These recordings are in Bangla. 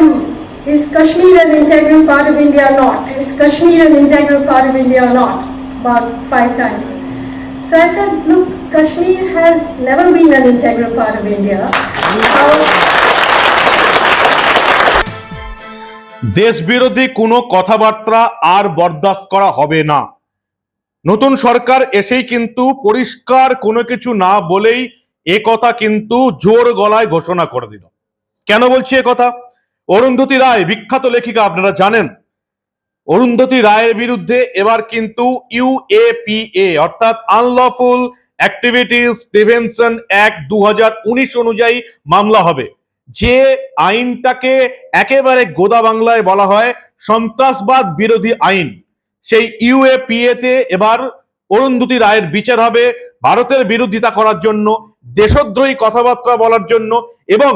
Madam, is Kashmir an integral part of India or not? Is Kashmir an integral part of India or not? About five times. So I said, look, Kashmir has never been an integral part of India. Our দেশবিরোধী কোনো কথাবার্তা আর বরদাস্ত করা হবে না নতুন সরকার এসেই কিন্তু পরিষ্কার কোনো কিছু না বলেই এ কথা কিন্তু জোর গলায় ঘোষণা করে দিল কেন বলছি এ কথা অরুন্ধতী রায়, বিখ্যাত লেখিকা, আপনারা জানেন। অরুন্ধতী রায়ের বিরুদ্ধে এবার কিন্তু ইউএপিএ অর্থাৎ আনলফুল অ্যাক্টিভিটিস প্রিভেনশন অ্যাক্ট দু অনুযায়ী মামলা হবে। যে আইনটাকে একেবারে গোদা বাংলায় বলা হয় সন্ত্রাসবাদ বিরোধী আইন, সেই ইউএপিএ তে এবার অরুন্ধতী রায়ের বিচার হবে ভারতের বিরোধিতা করার জন্য, দেশদ্রোহী কথাবার্তা বলার জন্য এবং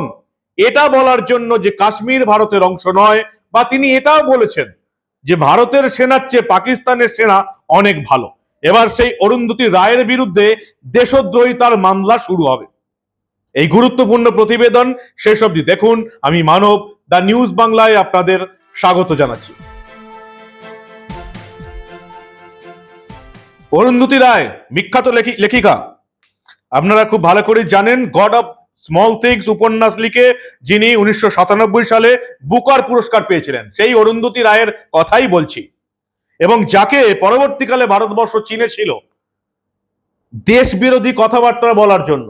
এটা বলার জন্য যে কাশ্মীর ভারতের অংশ নয়, বা তিনি এটাও বলেছেন যে ভারতের সেনার চেয়ে পাকিস্তানের সেনা অনেক ভালো। এবার সেই অরুন্ধতী রায়ের বিরুদ্ধে দেশদ্রোহিতার মামলা শুরু হবে। এই গুরুত্বপূর্ণ প্রতিবেদন শেষ অবধি দেখুন। আমি মানব, দ্য নিউজ বাংলায় আপনাদের স্বাগত জানাচ্ছি। অরুন্ধতী রায়, বিখ্যাত লেখি- লেখিকা। আপনারা খুব ভালো করে জানেন গড অফ স্মল থিংস উপন্যাস লিখে যিনি উনিশশো সাতানব্বই সালে বুকার পুরস্কার পেয়েছিলেন, সেই অরুন্ধতী রায়ের কথাই বলছি। এবং যাকে পরবর্তীকালে ভারতবর্ষ চিনেছিল দেশ বিরোধী কথাবার্তা বলার জন্য,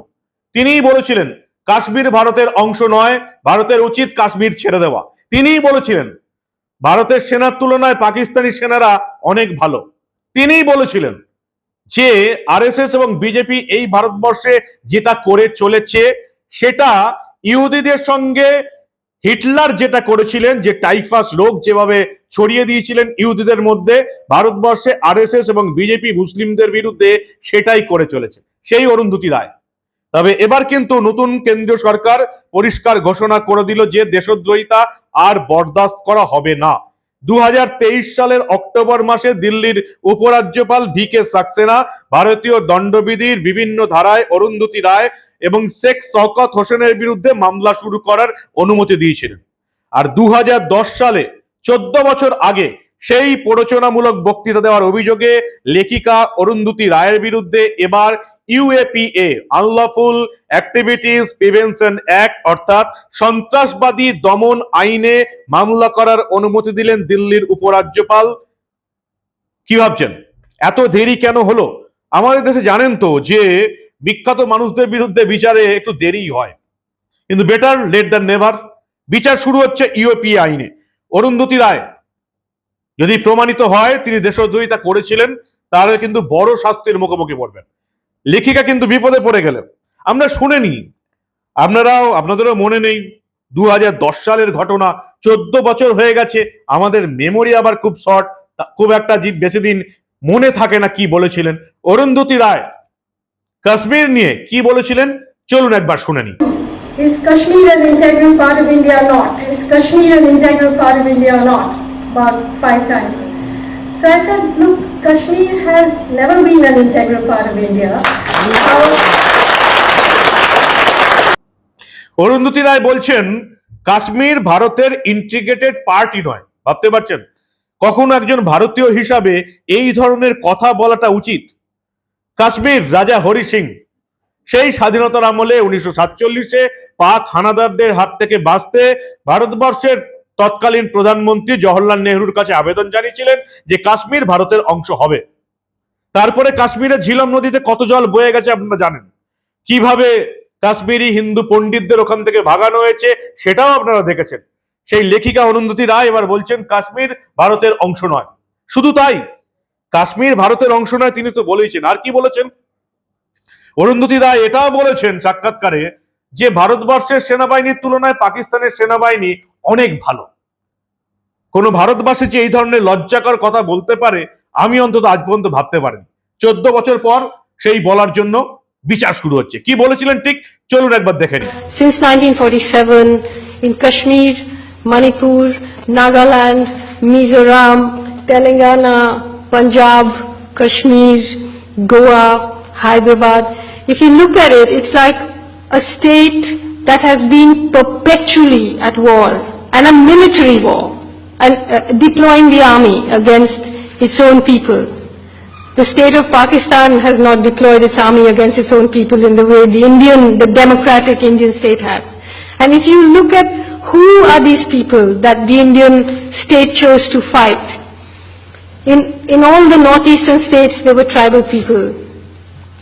তিনিই বলেছিলেন, কাশ্মীর ভারতের অংশ নয়, ভারতের উচিত কাশ্মীর ছেড়ে দেওয়া। তিনিই বলেছিলেন, ভারতের সেনার তুলনায় পাকিস্তানি সেনারা অনেক ভালো। তিনিই বলেছিলেন যে, আরএসএস এবং বিজেপি এই ভারতবর্ষে যেটা করে চলেছে সেটা ইহুদিদের সঙ্গে হিটলার যেটা করেছিলেন, যে টাইফাস রোগ যেভাবে ছড়িয়ে দিয়েছিলেন ইহুদিদের মধ্যে, ভারতবর্ষে আরএসএস এবং বিজেপি মুসলিমদের বিরুদ্ধে সেটাই করে চলেছে। সেই অরুন্ধতি রায়। তবে এবার কিন্তু নতুন কেন্দ্রীয় সরকার পরিষ্কার ঘোষণা করে দিল যে দেশদ্রোহিতা আর বরদাস্ত করা হবে না। দুহাজার তেইশ সালের অক্টোবর মাসে দিল্লির উপরাজ্যপাল ভি কে সাক্সেনা, ভারতীয় দণ্ডবিধির বিভিন্ন ধারায় অরুন্ধতী রায় এবং শেখ শওকত হোসেনের বিরুদ্ধে মামলা শুরু করার অনুমতি দিয়েছিলেন। আর দু হাজার দশ সালে চোদ্দ বছর আগে সেই প্ররোচনামূলক বক্তৃতা দেওয়ার অভিযোগে লেখিকা অরুন্ধতী রায়ের বিরুদ্ধে এবার UAPA, unlawful activities prevention act, অর্থাৎ সন্ত্রাসবাদী দমন আইনে মামলা করার অনুমতি দিলেন দিল্লির উপরাজ্যপাল। কি ভাবছেন? এত দেরি কেন হলো? আমাদের দেশে জানেন তো যে বিখ্যাত মানুষদের বিরুদ্ধে বিচারে একটু দেরি হয়। কিন্তু বেটার লেট দ্য নেভার। বিচার শুরু হচ্ছে ইউএপিএ আইনে। অরুন্ধতী রায় যদি প্রমাণিত হয় তিনি দেশদ্রোহিতা করেছিলেন, তাহলে কিন্তু বড় শাস্তির মুখোমুখি পড়বেন। লেখিকা কিন্তু বিপদে পড়ে গেলেন। আমরা শুনেনি আপনারাও, আপনাদেরও মনে নেই, দুহাজার দশ সালের ঘটনা চোদ্দ বছর হয়ে গেছে, আমাদের মেমোরি আবার খুব শর্ট খুব একটা জি- বেশি দিন মনে থাকে না কি বলেছিলেন। অরুন্ধতী রায়, কাশ্মীর নিয়ে কি বলেছিলেন, চলুন একবার শুনে নি Is Kashmir an integral part of India or not? Is Kashmir an integral part of India or not? About five times. So I said, look, Kashmir has never been an integral part of India. Arundhati Roy বলছেন কাশ্মীর ভারতের ইন্টিগ্রেটেড পার্টি নয় ভাবতে পারছেন কখনো একজন ভারতীয় হিসাবে এই ধরনের কথা বলাটা উচিত কাশ্মীর রাজা হরি সিং সেই স্বাধীনতার আমলে উনিশশো সাতচল্লিশে পাক হানাদারদের হাত থেকে বাঁচতে ভারতবর্ষের তৎকালীন প্রধানমন্ত্রী জওহরলাল নেহরুর কাছে আবেদন জানিয়েছিলেন যে কাশ্মীর ভারতের অংশ হবে। তারপরে কাশ্মীরে ঝিলম নদীতে কত জল বয়ে গেছে আপনারা জানেন। কীভাবে কাশ্মীরি হিন্দু পণ্ডিতদের ওখান থেকে ভাগানো হয়েছে সেটাও আপনারা দেখেছেন। সেই লেখিকা অরুন্ধতী রায় এবার বলছেন, কাশ্মীর ভারতের অংশ নয়। শুধু তাই, কাশ্মীর ভারতের অংশ নয় তিনি তো বলেইছেন। আর কি বলেছেন? অরুন্ধতী রায় এটাও বলেছেন সাক্ষাৎকারে যে ভারতবর্ষের সেনাবাহিনীর তুলনায় পাকিস্তানের সেনাবাহিনী অনেক ভালো। কোনো ভারতবাসী যে এই ধরনের লজ্জাকর কথা বলতে পারে, আমি অন্তত আজ পর্যন্ত ভাবতে পারিনি। চোদ্দ বছর পর সেই বলার জন্য বিচার শুরু হচ্ছে। কি বলেছিলেন ঠিক? চলুন একবার দেখে নিন since in Kashmir Manipur Nagaland Mizoram Telangana Punjab Kashmir Goa Hyderabad if you look at it's like a state that has been perpetually at war and a military war and uh, deploying the army against its own people. The state of Pakistan has not deployed its army against its own people in the way the Indian, the democratic Indian state has. And if you look at who are these people that the Indian state chose to fight, in, in all the northeastern states, there were tribal people.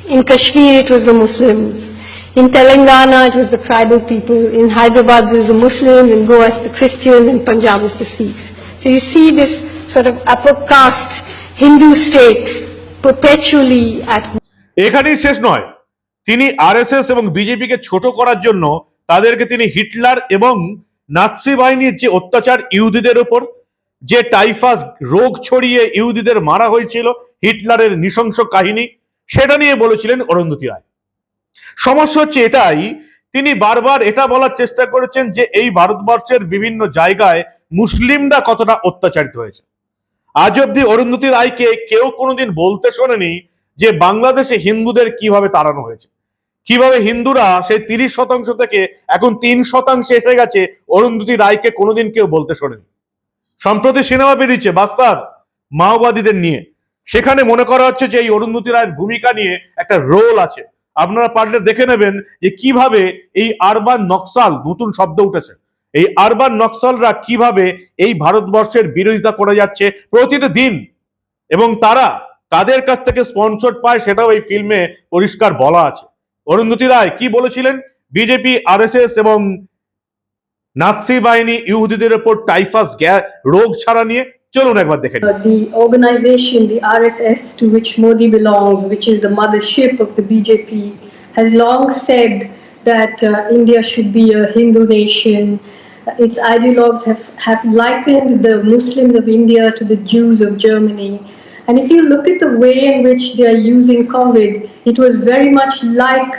In Kashmir, it was the Muslims. In Telangana, it was the tribal people. In Hyderabad, it was the Muslims. In Goa, it's the Christians. In Punjab, it's the Sikhs. So you see this sort of upper caste Hindu state perpetually at এখানেই শেষ নয় তিনি আরএসএস এবং বিজেপিকে ছোট করার জন্য তাদেরকে তিনি হিটলার এবং নাৎসি বাহিনীর যে অত্যাচার ইহুদিদের উপর যে টাইফাস রোগ ছড়িয়ে ইহুদিদের মারা হয়েছিল হিটলারের নৃশংস কাহিনী সেটা নিয়ে বলেছিলেন অরুন্ধতী রায় সমস্যা হচ্ছে এটাই, তিনি বারবার এটা বলার চেষ্টা করেছেন যে এই ভারতবর্ষের বিভিন্ন জায়গায় মুসলিমরা কতটা অত্যাচারিত হয়েছে। আজ অব্দি অরুন্ধতী রায়কে কেউ কোনোদিন বলতে শোনেনি যে বাংলাদেশে হিন্দুদের কীভাবে তাড়ানো হয়েছে। কীভাবে হিন্দুরা সেই তিরিশ শতাংশ থেকে এখন তিন শতাংশে এসে গেছে, অরুন্ধতী রায়কে কোনোদিন কেউ বলতে শোনেনি। সম্প্রতি সিনেমা বেরিয়েছে বাস্তার, মাওবাদীদের নিয়ে। সেখানে মনে করা হচ্ছে যে এই অরুন্ধতী রায়ের ভূমিকা নিয়ে একটা রোল আছে। আপনারা পারলে দেখে নেবেন যে কীভাবে এই আরবান নকশাল নতুন শব্দ উঠেছে। এই আরবান নকশালরা কীভাবে এই ভারতবর্ষের বিরোধিতা করে যাচ্ছে প্রতিটা দিন। এবং তারা কাদের কাছ থেকে স্পন্সর পায় সেটাও এই ফিল্মে পরিষ্কার বলা আছে। অরুন্ধতী রায় কি বলেছিলেন? বিজেপি আরএসএস এবং নাৎসি বাহিনী ইহুদিদের উপর টাইফাস রোগ ছাড়া নিয়ে চলুন একবার দেখে নিই। Uh, the organization, the RSS, to which Modi belongs, which is the mothership of the BJP, has long said that uh, India should be a Hindu nation. Uh, Its ideologues have, have likened the Muslims of India to the Jews of Germany. And if you look at the way in which they are using COVID, it was very much like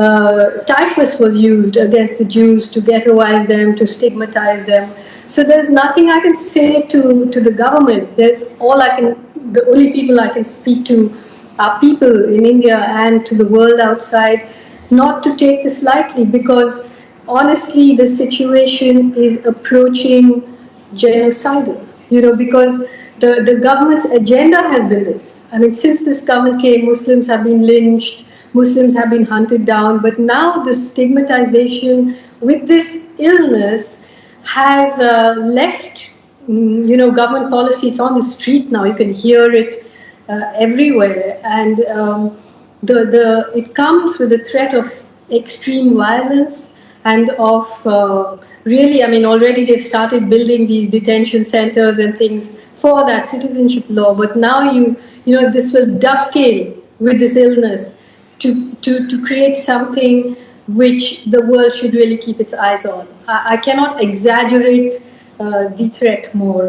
uh, typhus was used against the Jews to ghettoize them, to stigmatize them. So there's nothing I can say to, to the government. There's all I can, the only people I can speak to are people in India and to the world outside not to take this lightly because honestly the situation is approaching genocidal, you know, because the, the government's agenda has been this. I mean, since this government came, Muslims have been lynched, Muslims have been hunted down, but now the stigmatization with this illness has uh, left, mm, you know, government policy. It's on the street now. You can hear it uh, everywhere, and um, the the it comes with the threat of extreme violence and of uh, really. I mean, already they've started building these detention centers and things for that citizenship law. But now you you know this will dovetail with this illness to to to create something which the world should really keep its eyes on. I, I cannot exaggerate uh, the threat more.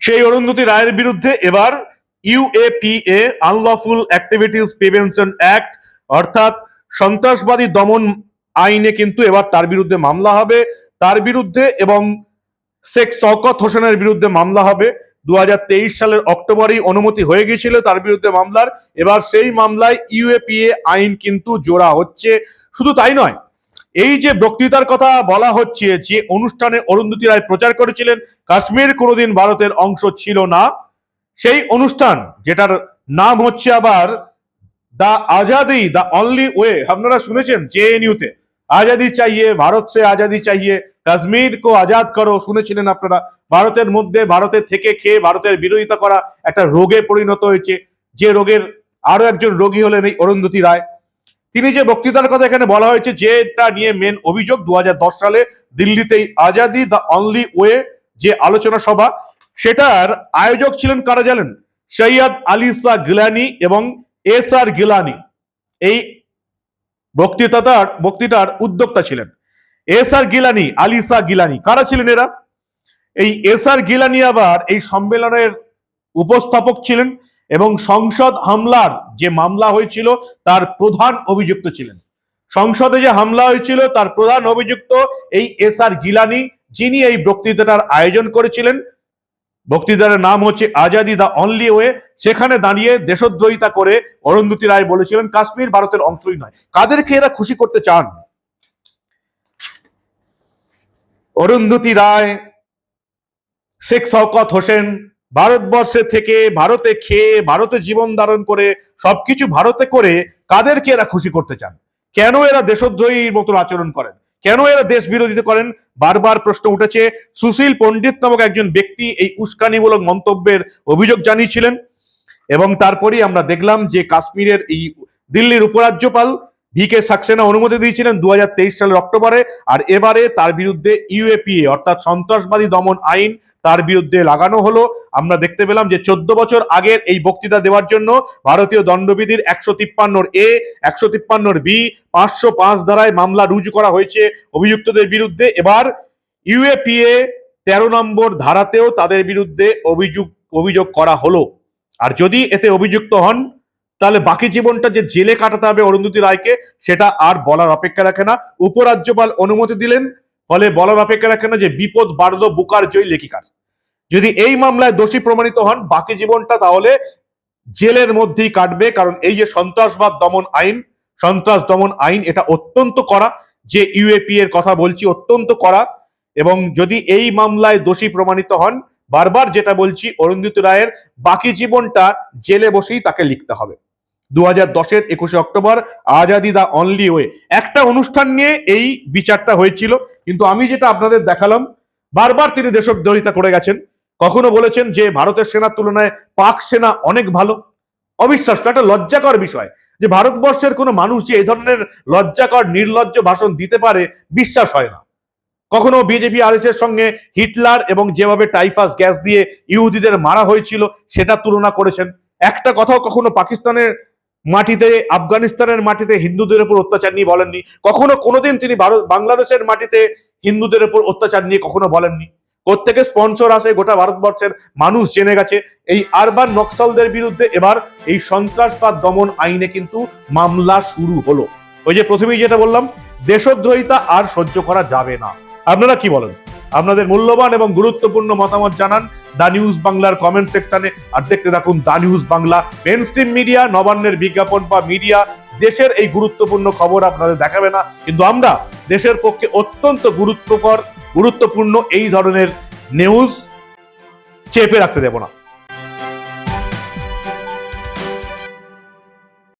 সেই অরুন্ধতী রায়ের বিরুদ্ধে এবার UAPA unlawful activities prevention act অর্থাৎ সন্ত্রাসবাদী দমন আইনে কিন্তু এবার তার বিরুদ্ধে মামলা হবে তার বিরুদ্ধে এবং শেখ শওকত হোসেনের বিরুদ্ধে মামলা হবে দু হাজার তেইশ সালের অক্টোবরেই অনুমতি হয়ে গিয়েছিল তার বিরুদ্ধে মামলার। এবার সেই মামলায় ইউএপিএ আইন কিন্তু জোড়া হচ্ছে। শুধু তাই নয়, এই যে বক্তৃতার কথা বলা হচ্ছে যে অনুষ্ঠানে অরুন্ধতী রায় প্রচার করেছিলেন, কাশ্মীর কোনোদিন ভারতের অংশ ছিল না। সেই অনুষ্ঠান, যেটার নাম হচ্ছে আবার দা আজাদি দা অনলি ওয়ে, আপনারা শুনেছেন জেএনইউতে। আজাদি চাইয়ে, ভারত সে আজাদি চাইয়ে কাশ্মীর কো আজাদ করো, শুনেছিলেন আপনারা? ভারতের মধ্যে ভারতের থেকে খেয়ে ভারতের বিরোধিতা করা একটা রোগে পরিণত হয়েছে। যে রোগের আরও একজন রোগী হলেন এই অরুন্ধতী রায়। তিনি যে বক্তৃতার কথা এখানে বলা হয়েছে, যেটা নিয়ে মেন অভিযোগ দু হাজার দশ সালে দিল্লিতেই আজাদি দ্য অনলি ওয়ে যে আলোচনা সভা, সেটার আয়োজক ছিলেন কারা জানেন? সৈয়দ আলিসা গিলানি এবং এস আর গিলানি। এই বক্তৃতাটার বক্তৃতার উদ্যোক্তা ছিলেন। এস আর গিলানি, আলিসা গিলানি। কারা ছিলেন এরা? এই এস আর গিলানি আবার এই সম্মেলনের উপস্থাপক ছিলেন এবং সংসদ হামলার যে মামলা হয়েছিল, তার প্রধান অভিযুক্ত ছিলেন। সংসদে যে হামলা হয়েছিল, তার প্রধান অভিযুক্ত এই এস আর গিলানি, যিনি এই বক্তৃতাটার আয়োজন করেছিলেন। বক্তৃতার নাম হচ্ছে আজাদি দা অনলি ওয়ে। সেখানে দাঁড়িয়ে দেশদ্রোহিতা করে অরুন্ধতী রায় বলেছিলেন, কাশ্মীর ভারতের অংশই নয়। কাদেরকে এরা খুশি করতে চান? অরুন্ধতী রায়, শেখ শওকত হোসেন, ভারতবর্ষে থেকে ভারতে খেয়ে, ভারতে জীবন ধারণ করে, সবকিছু ভারতে করে কাদেরকে এরা খুশি করতে চান? কেন এরা দেশদ্রোহীর মতো আচরণ করেন? কেন এরা দেশ বিরোধিতা করেন? বারবার প্রশ্ন উঠেছে। সুশীল পণ্ডিত নামক একজন ব্যক্তি এই উস্কানিমূলক মন্তব্যের অভিযোগ জানিয়েছিলেন এবং তারপরেই আমরা দেখলাম যে কাশ্মীরের এই দিল্লির উপরাজ্যপাল ভি কে সাক্সেনা অনুমতি দিয়েছিলেন দু হাজার তেইশ সালের অক্টোবরে, আর এবারে তার বিরুদ্ধে ইউএপিএ, অর্থাৎ সন্ত্রাসবাদী দমন আইন, তার বিরুদ্ধে লাগানো হলো। আমরা দেখতে পেলাম যে চোদ্দ বছর আগের এই বক্তৃতা দেওয়ার জন্য ভারতীয় দণ্ডবিধির একশো তিপ্পান্নর এ, একশো তিপ্পান্নর বি, পাঁচশো পাঁচ ধারায় মামলা রুজু করা হয়েছে অভিযুক্তদের বিরুদ্ধে। এবার ইউএপিএ তেরো নম্বর ধারাতেও তাদের বিরুদ্ধে অভিযোগ অভিযোগ করা হলো। আর যদি এতে অভিযুক্ত হন তাহলে বাকি জীবনটা যে জেলে কাটাতে হবে অরুন্ধতী রায়কে, সেটা আর বলার অপেক্ষা রাখে না। উপরাজ্যপাল অনুমতি দিলেন, ফলে বলার অপেক্ষা রাখে না যে বিপদ বাড়ল বুকার জয়ী লেখিকার। যদি এই মামলায় দোষী প্রমাণিত হন, বাকি জীবনটা তাহলে জেলের মধ্যেই কাটবে, কারণ এই যে সন্ত্রাসবাদ দমন আইন, সন্ত্রাস দমন আইন, এটা অত্যন্ত করা যে ইউএপি এর কথা বলছি, অত্যন্ত করা এবং যদি এই মামলায় দোষী প্রমাণিত হন, বারবার যেটা বলছি, অরুন্ধতী রায়ের বাকি জীবনটা জেলে বসেই তাকে লিখতে হবে। দু হাজার দশের একুশে October, Azadi the only way একটা অনুষ্ঠান নিয়ে এই বিচারটা হয়েছিল, কিন্তু আমি যেটা আপনাদের দেখালাম, বারবার তিনি দেশদ্রোহিতা করে গেছেন। কখনো বলেছেন যে ভারতের সেনার তুলনায় পাক সেনা অনেক ভালো। অবিশ্বাস্য, একটা লজ্জাকর বিষয়। যে ভারতবর্ষের কোনো মানুষ যে এই ধরনের লজ্জাকর, নির্লজ্জ ভাষণ দিতে পারে, বিশ্বাস হয় না। কখনো বিজেপি আর এর সঙ্গে হিটলার এবং যেভাবে টাইফাস গ্যাস দিয়ে ইহুদিদের মারা হয়েছিল, সেটা তুলনা করেছেন। একটা কথাও কখনো পাকিস্তানের মাটিতে, আফগানিস্তানের মাটিতে হিন্দুদের উপর অত্যাচার নিয়ে বলেননি। কখনো কোনোদিন তিনি ভারত, বাংলাদেশের মাটিতে হিন্দুদের উপর অত্যাচার নিয়ে কখনো বলেননি। প্রত্যেকে স্পন্সর আসে গোটা ভারতবর্ষের মানুষ জেনে গেছে, এই আরবান নকশালদের বিরুদ্ধে এবার এই সন্ত্রাসবাদ দমন আইনে কিন্তু মামলা শুরু হলো। ওই যে প্রথমেই যেটা বললাম, দেশদ্রোহিতা আর সহ্য করা যাবে না। আপনারা কি বলেন? আপনাদের মূল্যবান এবং গুরুত্বপূর্ণ মতামত জানান দা নিউজ বাংলার কমেন্ট সেকশনে। আর দেখতে থাকুন the news Bangla. Mainstream media নবান্নের বিজ্ঞাপন বা মিডিয়া দেশের এই গুরুত্বপূর্ণ খবর আপনাদের দেখাবে না। কিন্তু আমরা দেশের পক্ষে অত্যন্ত গুরুত্বকর, গুরুত্বপূর্ণ এই ধরনের নিউজ চেপে রাখতে দেব না।